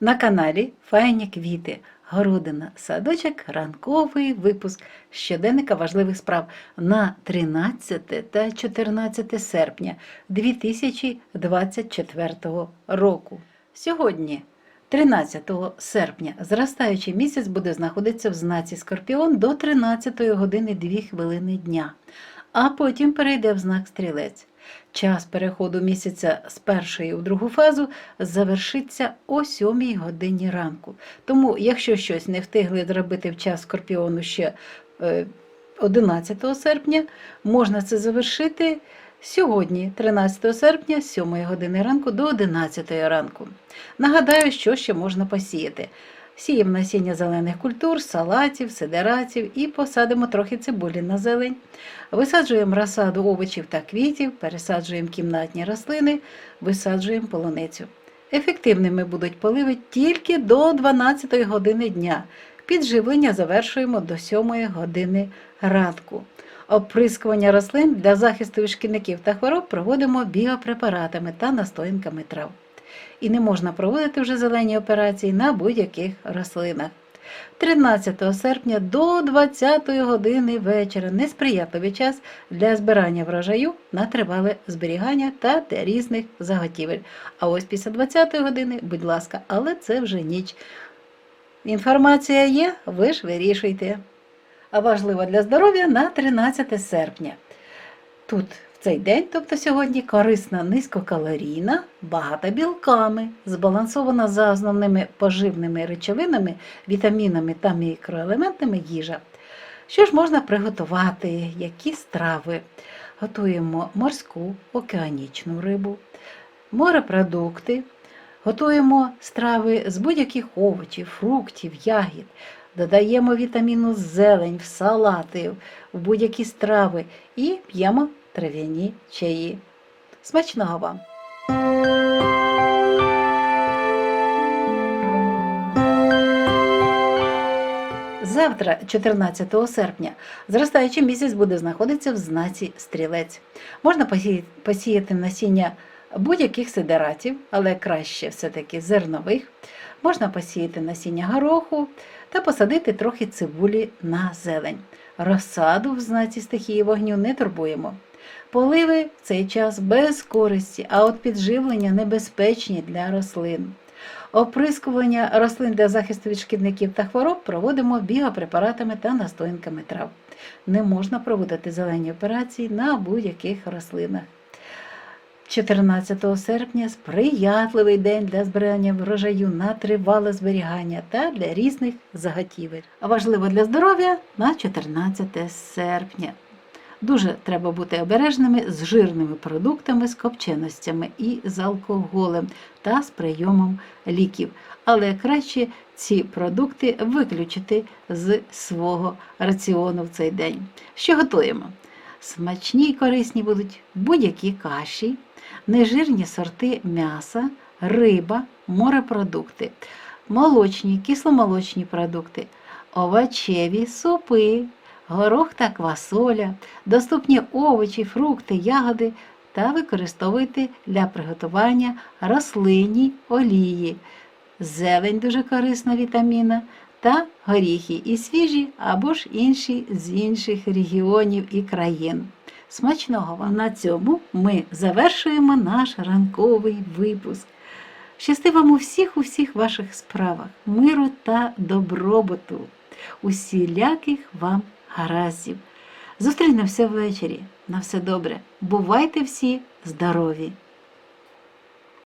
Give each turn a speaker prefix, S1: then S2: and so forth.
S1: На каналі Файні квіти, городина, садочок, ранковий випуск щоденника важливих справ на 13 та 14 серпня 2024 року. Сьогодні, 13 серпня, зростаючий місяць буде знаходитися в знаці Скорпіон до 13 години 2 хвилини дня, а потім перейде в знак Стрілець. Час переходу місяця з першої у другу фазу завершиться о 7 годині ранку. Тому, якщо щось не встигли зробити в час скорпіону ще е, 11 серпня, можна це завершити сьогодні, 13 серпня, з 7 години ранку до 11 ранку. Нагадаю, що ще можна посіяти. Сіємо насіння зелених культур, салатів, сидератів і посадимо трохи цибулі на зелень. Висаджуємо розсаду овочів та квітів, пересаджуємо кімнатні рослини, висаджуємо полуницю. Ефективними будуть поливи тільки до 12 години дня. Підживлення завершуємо до 7 години ранку. Оприскування рослин для захисту від шкідників та хвороб проводимо біопрепаратами та настоянками трав. І не можна проводити вже зелені операції на будь-яких рослинах. 13 серпня до 20 години вечора несприятливий час для збирання врожаю на тривале зберігання та різних заготівель. А ось після 20 години, будь ласка, але це вже ніч. Інформація є, ви ж вирішуйте. А важливо для здоров'я на 13 серпня. Тут цей день, тобто сьогодні, корисна низькокалорійна, багата білками, збалансована за основними поживними речовинами, вітамінами та мікроелементами їжа. Що ж можна приготувати? Які страви? Готуємо морську, океанічну рибу, морепродукти, готуємо страви з будь-яких овочів, фруктів, ягід. Додаємо вітаміну зелень в салати, в будь-які страви і п'ємо трав'яні чаї. Смачного вам! Завтра, 14 серпня, зростаючий місяць буде знаходитися в знаці стрілець. Можна посіяти насіння будь-яких сидератів, але краще все-таки зернових. Можна посіяти насіння гороху та посадити трохи цибулі на зелень. Розсаду в знаці стихії вогню не турбуємо. Поливи в цей час без користі, а от підживлення небезпечні для рослин. Оприскування рослин для захисту від шкідників та хвороб проводимо біопрепаратами та настоянками трав. Не можна проводити зелені операції на будь-яких рослинах. 14 серпня сприятливий день для збирання врожаю на тривале зберігання та для різних заготівель. Важливо для здоров'я на 14 серпня. Дуже треба бути обережними з жирними продуктами, з копченостями і з алкоголем та з прийомом ліків. Але краще ці продукти виключити з свого раціону в цей день. Що готуємо? Смачні й корисні будуть будь-які каші, нежирні сорти м'яса, риба, морепродукти, молочні, кисломолочні продукти, овочеві супи, горох та квасоля, доступні овочі, фрукти, ягоди та використовуйте для приготування рослинні олії, зелень дуже корисна вітаміна та горіхи і свіжі або ж інші з інших регіонів і країн. Смачного вам! На цьому ми завершуємо наш ранковий випуск. Щасти вам у всіх у всіх ваших справах, миру та добробуту, усіляких вам гараздів. Зустрінемося ввечері. На все добре. Бувайте всі здорові!